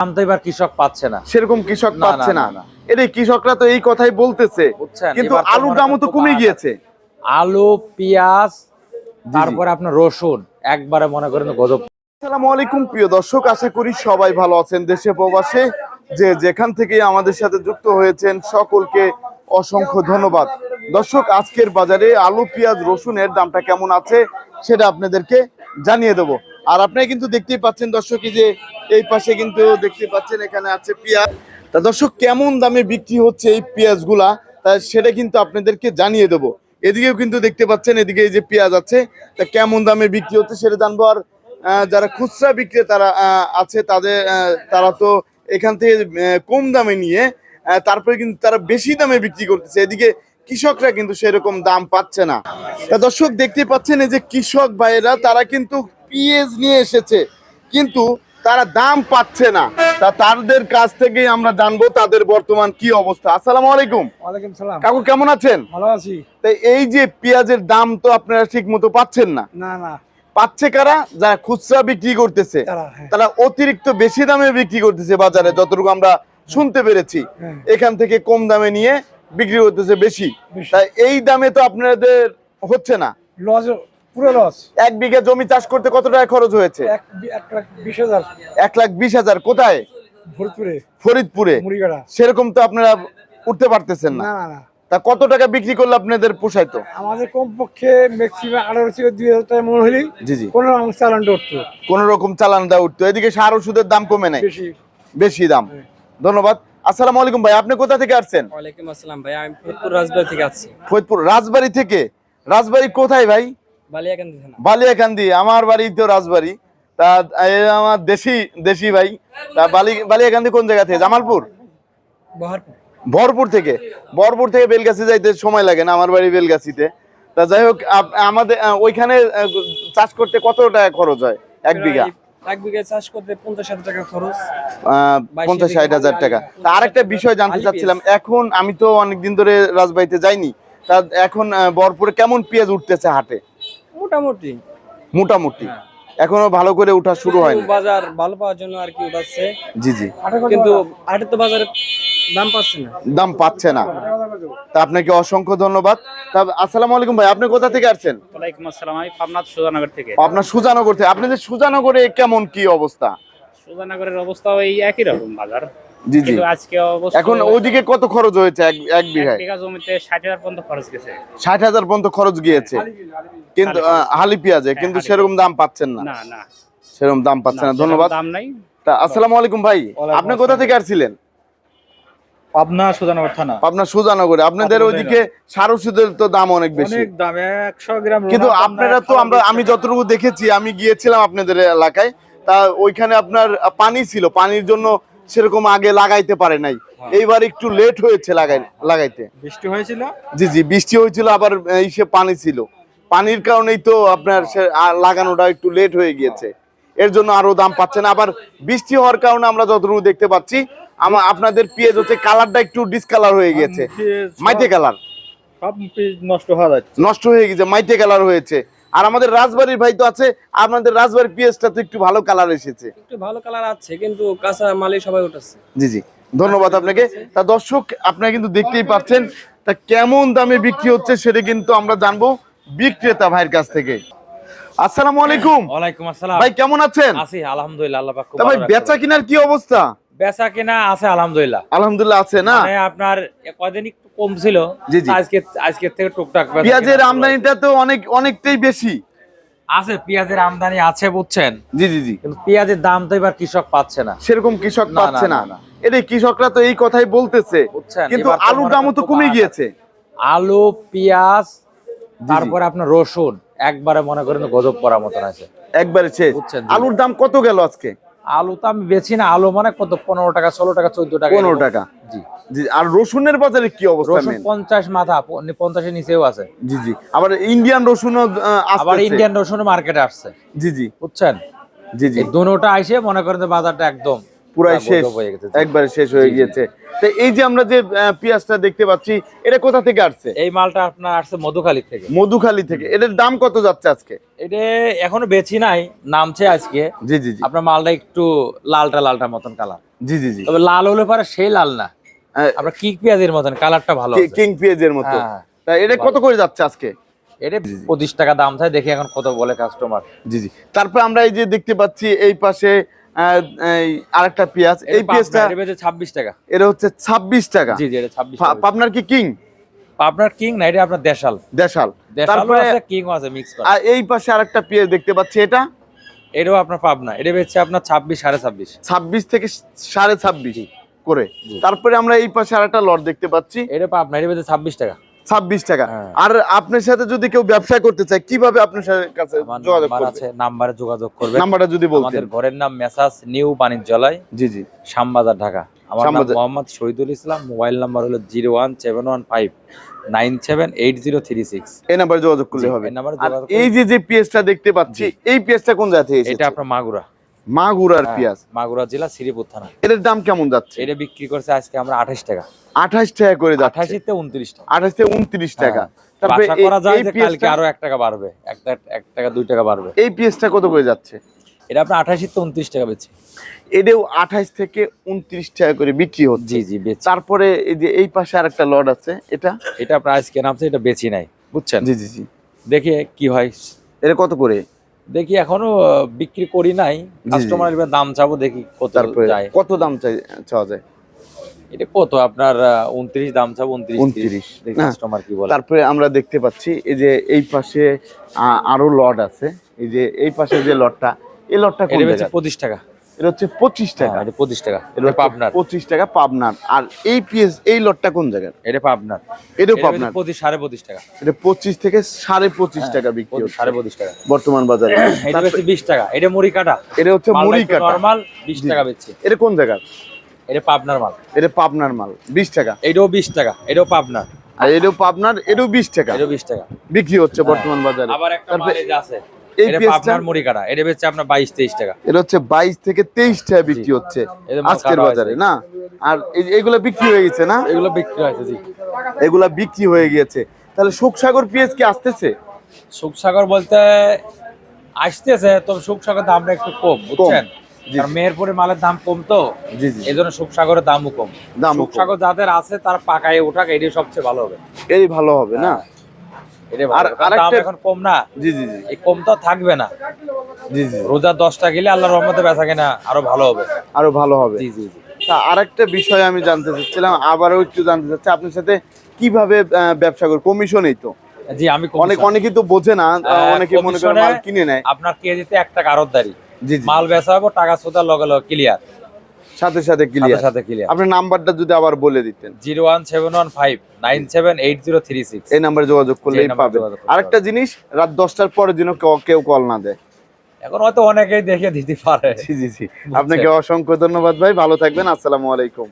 দাম তো এবার কৃষক পাচ্ছে না। সেরকম কৃষক না, পাচ্ছে কৃষকরা তো এই কথাই বলতেছে। কিন্তু আলুর দামও তো কমে গিয়েছে। আলু পেঁয়াজ তারপরে আপনার রসুন একবারে মনে করেন গজব। আসসালামু আলাইকুম প্রিয় দর্শক আশা করি সবাই ভালো আছেন দেশে প্রবাসে। যে যেখান থেকে আমাদের সাথে যুক্ত হয়েছেন সকলকে অসংখ্য ধন্যবাদ। দর্শক আজকের বাজারে আলু পেঁয়াজ রসুনের দামটা কেমন আছে সেটা আপনাদেরকে জানিয়ে দেবো। আর আপনি কিন্তু দেখতেই পাচ্ছেন দর্শক যে এই পাশে কিন্তু দেখতে পাচ্ছেন, এখানে আছে পেঁয়াজ। তা দর্শক, কেমন দামে বিক্রি হচ্ছে এই পেঁয়াজগুলা? তা সেটা কিন্তু আপনাদেরকে জানিয়ে দেবো। এদিকেও কিন্তু দেখতে পাচ্ছেন, এদিকে এই যে পেঁয়াজ আছে, তা কেমন দামে বিক্রি হচ্ছে সেটা জানব। আর যারা খুচরা বিক্রেতারা আছে তাদের তারা তো এখান থেকে কম দামে নিয়ে তারপরে কিন্তু তারা বেশি দামে বিক্রি করতেছে। এদিকে কৃষকরা কিন্তু সেরকম দাম পাচ্ছে না। তা দর্শক, দেখতে পাচ্ছেন এই যে কৃষক ভাইয়েরা, তারা কিন্তু পিএস নিয়ে এসেছে কিন্তু তারা দাম পাচ্ছে না। তা তাদের কাছ থেকেই আমরা জানব তাদের বর্তমান কি অবস্থা। আসসালামু আলাইকুম। ওয়ালাইকুম সালাম। কাকু কেমন আছেন? ভালো আছি। তাই এই যে পেঁয়াজের দাম তো আপনারা ঠিক মতো পাচ্ছেন না। না না। পাচ্ছে কারা? যারা খুচরা বিক্রি করতেছে। তারা হ্যাঁ। অতিরিক্ত বেশি দামে বিক্রি করতেছে বাজারে যতটুকু আমরা শুনতে পেরেছি। হ্যাঁ। এখান থেকে কম দামে নিয়ে বিক্রি করতেছে বেশি। বেশি। তাই এই দামে তো আপনাদের হচ্ছে না। লস পুরো লস এক বিঘা জমি চাষ করতে কত টাকা খরচ হয়েছে? এক লাখ বিশ হাজার। কোথায়? ভরপুরে ফরিদপুরে। সেরকম তো আপনারা উঠতে পারতেছেন না। না না না। তা কত টাকা বিক্রি করলে আপনাদের পোষাইতো আমাদের কমপক্ষে ম্যাক্সিমাম আঠারো থেকে দুই হাজার টাকা মনে হলেই জি জি। কোনো রকম চালান উঠতো। কোন রকম চালান দেওয়া উঠতো। এদিকে সার ওষুধের দাম কমে নাই। বেশি। বেশি দাম। হ্যাঁ। ধন্যবাদ। আসসালামু আলাইকুম ভাই আপনি কোথা থেকে আসছেন? ওয়ালাইকুম আসসালাম ভাই আমি ফরিদপুর রাজবাড়ি থেকে আসছি। ফরিদপুর রাজবাড়ি থেকে। রাজবাড়ি কোথায় ভাই? বালিয়াকান্দি আমার বাড়ি তো রাজবাড়ি। তা আমার দেশি দেশি ভাই। তা বালি বালিয়াকান্দি কোন জায়গা থেকে? জামালপুর? ভরপুর থেকে। ভরপুর থেকে বেলগাছি যাইতে সময় লাগে না আমার বাড়ি বেলগাছিতে। তা যাই হোক আমাদের ওইখানে চাষ করতে কত টাকা খরচ হয়? এক বিঘা? এক বিঘা চাষ করতে পঞ্চাশ হাজার টাকা খরচ। পঞ্চাশ ষাট হাজার টাকা। তা আরেকটা বিষয় জানতে চাচ্ছিলাম। এখন আমি তো অনেকদিন ধরে রাজবাড়িতে যাইনি। তা এখন বরপুরে কেমন পেঁয়াজ উঠতেছে হাটে? মোটামুটি। মোটামুটি। হ্যাঁ। এখনও ভালো করে ওঠা শুরু হয়নি। বাজার ভালো পাওয়ার জন্য আর কি উঠাচ্ছে। জি জি। কিন্তু আটের তো বাজারে দাম পাচ্ছে না। দাম পাচ্ছে না। তা আপনাকে অসংখ্য ধন্যবাদ। তা আসসালামু আলাইকুম ভাই আপনি কোথা থেকে আসছেন? ওয়ালাইকুম আসসালাম আমি পাবনাথ সুজানগর থেকে। আপনার সুজানগর থেকে। আপনাদের সুজানগরে কেমন কি অবস্থা? সুজানগরের অবস্থা ওই একই রকম বাজার। জি জি। আজকে অবস্থা এখন ওইদিকে কত খরচ হয়েছে এক এক বিঘায়? বিঘা জমিতে ষাট হাজার পর্যন্ত খরচ গেছে। ষাট হাজার পর্যন্ত খরচ গিয়েছে। কিন্তু হালি পেঁয়াজে। কিন্তু সেরকম দাম পাচ্ছেন না। না না। সেরকম দাম পাচ্ছেন না। ধন্যবাদ। দাম নাই। তা আসসালামু আলাইকুম ভাই। আপনি কোথা থেকে আসছিলেন? পাবনা সুজানগর থানা। আপনার সুজানগরে। আপনাদের ওইদিকে সার ওষুধের তো দাম অনেক বেশি। অনেক দাম একশো গ্রাম কিন্তু আপনারা তো আমরা আমি যতটুকু দেখেছি আমি গিয়েছিলাম আপনাদের এলাকায়। তা ওইখানে আপনার পানি ছিল। পানির জন্য সেরকম আগে লাগাইতে পারে নাই। এইবার একটু লেট হয়েছে লাগাই লাগাইতে। বৃষ্টি হয়েছিল? জি জি বৃষ্টি হয়েছিল আবার ইসে পানি ছিল। পানির কারণেই তো আপনার লাগানোটা একটু লেট হয়ে গিয়েছে। এর জন্য আরও দাম পাচ্ছে না। আবার বৃষ্টি হওয়ার কারণে আমরা যতটুকু দেখতে পাচ্ছি আমার আপনাদের পেঁয়াজ হচ্ছে কালারটা একটু ডিসকালার হয়ে পেঁয়াজ মাইটে কালার সব পেঁয়াজ নষ্ট হয়ে যাচ্ছে। নষ্ট হয়ে গেছে মাইটে কালার হয়েছে। আর আমাদের রাজবাড়ির ভাই তো আছে আপনাদের রাজবাড়ির পেঁয়াজটা তো একটু ভালো কালার এসেছে। একটু ভালো কালার আছে কিন্তু কাঁচা মালি সবাই উঠাচ্ছে। জি জি ধন্যবাদ আপনাকে। তা দর্শক আপনারা কিন্তু দেখতেই পাচ্ছেন তা কেমন দামে বিক্রি হচ্ছে সেটা কিন্তু আমরা জানব বিক্রেতা ভাইয়ের কাছ থেকে। আসসালামু আলাইকুম। ওয়ালাইকুম আসসালাম। ভাই কেমন আছেন? আছি আলহামদুলিল্লাহ আল্লাহ পাক খুব তা ভাই বেচা কিনার কি অবস্থা? বেচা কিনা আছে আলহামদুলিল্লাহ। আলহামদুলিল্লাহ আছে না? মানে আপনার কয়দিন একটু কম ছিল। আজকে আজকে থেকে টুকটাক পেঁয়াজের আমদানিটা তো অনেক অনেকটাই বেশি। আছে পেঁয়াজের আমদানি আছে বুঝছেন? জি জি জি। কিন্তু পেঁয়াজের দাম তো এবার কৃষক পাচ্ছে না। সেরকম কৃষক পাচ্ছে না। না। কৃষকরা তো এই কথাই বলতেছে। কিন্তু আলুর দামও তো কমে গিয়েছে। আলু পেঁয়াজ। তারপরে আপনার রসুন একবারে মনে করেন গজব করার মতন আছে। একবারে শেষ। আলুর দাম কত গেল আজকে? আলু তো আমি বেছি না আলু মানে কত পনেরো টাকা ষোলো টাকা চোদ্দ টাকা পনেরো টাকা। জি। জি আর রসুনের বাজারে কি অবস্থা রসুন মেন পঞ্চাশ মাথা প- পঞ্চাশের নিচেও আছে। জি জি। আবার ইন্ডিয়ান রসুনও আহ, আবার ইন্ডিয়ান রসুন মার্কেটে আসছে। জি জি। বুঝছেন? জি জি। দুটোটা আইসে মনে করেন যে বাজারটা একদম পুরাই শেষ। একবারে শেষ হয়ে। গিয়েছে। তো এই যে আমরা যে পেঁয়াজটা দেখতে পাচ্ছি এটা কোথা থেকে আসছে? এই মালটা আপনার আসছে মধুখালী থেকে। মধুখালী থেকে। এটার দাম কত যাচ্ছে আজকে? এটা এখনও বেছি নাই নামছে আজকে। জি জি জি। আপনার মালটা একটু লালটা লালটা মতন কালার জি জি জি। তবে লাল হলে পরে সেই লাল না। আহ, আপনার কিক পেঁয়াজের মতন কালারটা ভালো কিং পেঁয়াজের মতো। হ্যাঁ। তা এটা কত করে যাচ্ছে আজকে? এটা পঁচিশ টাকা দাম চাই দেখি এখন কত বলে কাস্টমার জি জি। তারপর আমরা এই যে দেখতে পাচ্ছি এই পাশে আরেকটা পেঁয়াজ। এই পেঁয়াজটা ছাব্বিশ টাকা। এটা হচ্ছে ছাব্বিশ টাকা। জি জি এটা ছাব্বিশ আপনার কি কিং? আপনার কিং না এটা আপনার দেশাল। দেশাল। তারপরে আছে কিংও আছে মিক্স আর এই পাশে আরেকটা পেঁয়াজ দেখতে পাচ্ছি এটা? এটাও আপনার পাবনা। এটা বেচছে আপনার ছাব্বিশ সাড়ে ছাব্বিশ। ছাব্বিশ থেকে সাড়ে ছাব্বিশ। করে। তারপরে আমরা এই পাশে আর একটা লট দেখতে পাচ্ছি। এটা পাবনা এটা ছাব্বিশ টাকা। ছাব্বিশ টাকা। হ্যাঁ। আর আপনার সাথে যদি কেউ ব্যবসা করতে চায় কীভাবে আপনার সাথে কাছে যোগাযোগ আছে নাম্বারে যোগাযোগ করবে। নাম্বারটা যদি বলতেন। আমাদের ঘরের নাম মেসাজ নিউ বাণিজ্যালয় জি জি। শ্যামবাজার ঢাকা। আমার নাম মোহাম্মদ শহীদুল ইসলাম মোবাইল নাম্বার হলো zero one seven one five nine seven eight zero three six. এই নাম্বারে যোগাযোগ করলে হবে। এই যে যে পেঁয়াজটা দেখতে পাচ্ছি এই পেঁয়াজটা কোন জায়গা থেকে এটা আপনার মাগুরা। মাগুরার হ্যাঁ, পেঁয়াজ। মাগুরা জেলা শ্রীপুর থানা। এটার দাম কেমন যাচ্ছে? এটা বিক্রি করছে আজকে আমরা আঠাশ টাকা। আঠাশ টাকা করে যাচ্ছে। আঠাশিতে উনত্রিশ টাকা। আঠাশ থেকে উনত্রিশ টাকা। তারপরে করা যায় যে কালকে আরও এক টাকা বাড়বে। এক এক টাকা দুই টাকা বাড়বে। এই পেঁয়াজটা কত করে যাচ্ছে? এটা আপনার আঠাশিতে উনত্রিশ টাকা বেচছি এটাও আঠাশ থেকে উনত্রিশ টাকা করে বিক্রি হচ্ছে। জি জি তারপরে এই যে এই পাশে আরেকটা লট আছে। এটা? এটা আপনার আজকে নামছে এটা বেচি নাই। বুঝছেন? জি জি জি। দেখি কি হয়। এটা কত করে? দেখি এখনও বিক্রি করি নাই। কাস্টমার এবার দাম চাবো দেখি কত যায়। কত দাম চাই চাওয়া যায়? এটা কত? আপনার উনত্রিশ দাম চাবো উনত্রিশ উনত্রিশ কাস্টমার কি বলে। তারপরে আমরা দেখতে পাচ্ছি এই যে এই পাশে আরও লট আছে। এই যে এই পাশে যে লটটা এই লটটা পঁচিশ টাকা। এটা হচ্ছে পঁচিশ টাকা। হ্যাঁ, এটা পঁচিশ টাকা। এটা পাবনার। পঁচিশ টাকা পাবনার। আর এই পিএস এই লটটা কোন জায়গার? এটা পাবনার। এটাও এটা পাবনার। পঁচিশ সাড়ে পঁচিশ টাকা। এটা পঁচিশ থেকে সাড়ে পঁচিশ টাকা বিক্রি হচ্ছে সাড়ে পঁচিশ টাকা। বর্তমান বাজারে। এটা বেচছে বিশ টাকা। এটা মুড়ি কাটা এটা হচ্ছে মুড়ি কাটা নর্মাল বিশ টাকা বেচছে। এটা কোন জায়গার? এটা পাবনার মাল। এটা পাবনার মাল। বিশ টাকা। এটাও বিশ টাকা। এটাও পাবনার। আর এটাও পাবনার এটাও বিশ টাকা। এটাও বিশ টাকা। বিক্রি হচ্ছে বর্তমান বাজারে। আবার একটা আছে। এই এটা মুড়ি কাটা এটা বেচছে আপনার বাইশ তেইশ টাকা। এটা হচ্ছে বাইশ থেকে তেইশ টাকা বিক্রি হচ্ছে এই যে মাল আজকের বাজারে না? আর এগুলো বিক্রি হয়ে গেছে না? এগুলো বিক্রি হয়েছে জি। এগুলা বিক্রি হয়ে গিয়েছে। তাহলে সুখসাগর পেঁয়াজ কি আসতেছে? সুখসাগর বলতে আসতেছে তবে সুখসাগর দামটা একটু কম বুঝছেন? মেহেরপুরের মালের দাম কম তো জি জি। এই জন্য সুখসাগরের দামও কম। সুখসাগর যাদের আছে তার পাকায় ওঠাক এটাই সবচেয়ে ভালো হবে। এই ভালো হবে না? এটাই আর আরেকটা- এখন কম না? জি জি জি। এই কম তো থাকবে না। জি জি রোজা দশটা গেলে আল্লাহর রহমতে বেচা কেনা আরও ভালো হবে। আরও ভালো হবে। জি জি জি। আরেকটা বিষয় আমি জানতে চাচ্ছিলাম আবারও একটু জানতে চাচ্ছি আপনার সাথে কীভাবে ব্যবসা করে? কমিশনই তো। জি আমি অনেক। অনেকেই তো বোঝে না আহ, অনেকে মনে করে মাল কিনে নেয়। আপনার কেজিতে এক টাকা আরতদারি মাল বেচা হব টাকা সোদা লগে লগে ক্লিয়ার সাথে সাথে ক্লিয়ার সাথে ক্লিয়ার আপনার নাম্বারটা যদি আবার বলে দিতেন। Zero one seven one five nine seven eight zero three six. এই নাম্বারে যোগাযোগ করলেই করতে আরেকটা জিনিস রাত দশটার পরে যেন কেউ- কেউ কল না দেয়। এখন হয়তো অনেকেই দেখে দিতে পারে। জি জি জি। আপনাকে অসংখ্য ধন্যবাদ ভাই ভালো থাকবেন আসসালামু আলাইকুম।